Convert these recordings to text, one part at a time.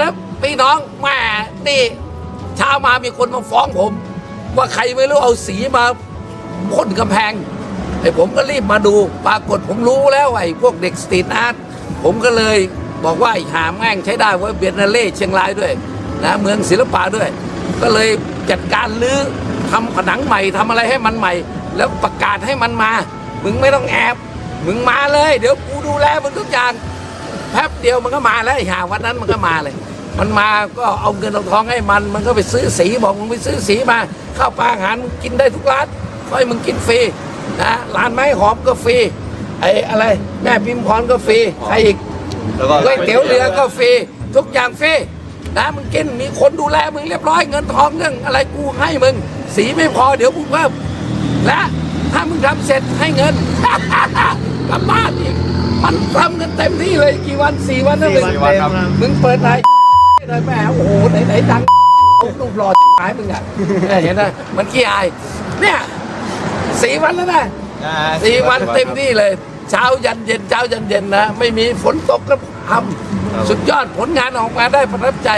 นะพี่น้องแม่นี่เช้ามามีคนมาฟ้องผม ว่าใครไม่รู้เอาสีมาพ่นกำแพงไอ้ผมก็รีบมาดูปรากฏผมรู้แล้วไอ้พวกเด็กสตรีทอาร์ตผมก็เลยบอกว่าไอ้หามแม่งใช้ได้เว่าเบียนนาเล่เชียงรายด้วยนะเมืองศิลปะด้วย ก็เลยจัดการรื้อทำผนังใหม่ทำอะไรให้มันใหม่ แล้วประกาศให้มันมา มึงไม่ต้องแอบ มึงมาเลย เดี๋ยวกูดูแลมึงทุกอย่าง แป๊บเดียวมันก็มาแล้วไอ้ห่าวันนั้นมันก็มาเลย มันมาก็เอาเงินเอาทองให้มัน มันก็ไปซื้อสีบอกมึงไปซื้อสีมาข้าวปลาอาหารมึงกินได้ทุกร้านขอให้มึงกินฟรีนะร้านไม้หอมก็ฟรีไอ้อะไร แม่พิมพรก็ฟรีใครอีกแล้วก็ก๋วยเตี๋ยวเรือก็ฟรีทุกอย่างฟรีนะมึงกินมีคนดูแลมึงเรียบร้อยเงินทองเรื่องอะไรกูให้มึง สีไม่พอเดี๋ยวกูเพิ่มและถ้ามึงทำเสร็จให้เงินกลับบ้านอีก มันทำกันเต็มที่เลยกี่วันสี่วันนั่นเลยสี่วันครับ มึงเปิดไหนเลยแม่โอ้โหไหนไหนดังรูปหล่อหายมึงอะเห็นไหมมันขี้อาย เนี่ยสี่วันแล้วนะอ่าสี่วันเต็มที่เลย เช้ายันเย็นเช้ายันเย็นนะไม่มีฝนตกก็ทำสุดยอดผลงานออกมาได้ประทับใจ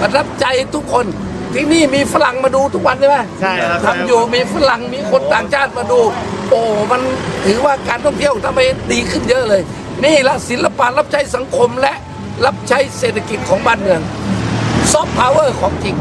ประทับใจทุกคนที่นี่มีฝรั่งมาดูทุกวันใช่ไหมใช่ครับทำอยู่มีฝรั่งมีคนต่างชาติมาดูโอ้มันถือว่าการท่องเที่ยวทำให้ดีขึ้นเยอะเลย นี่ละศิลปะรับใช้สังคมและรับใช้เศรษฐกิจของบ้านเมืองซอฟต์พาวเวอร์ของจริง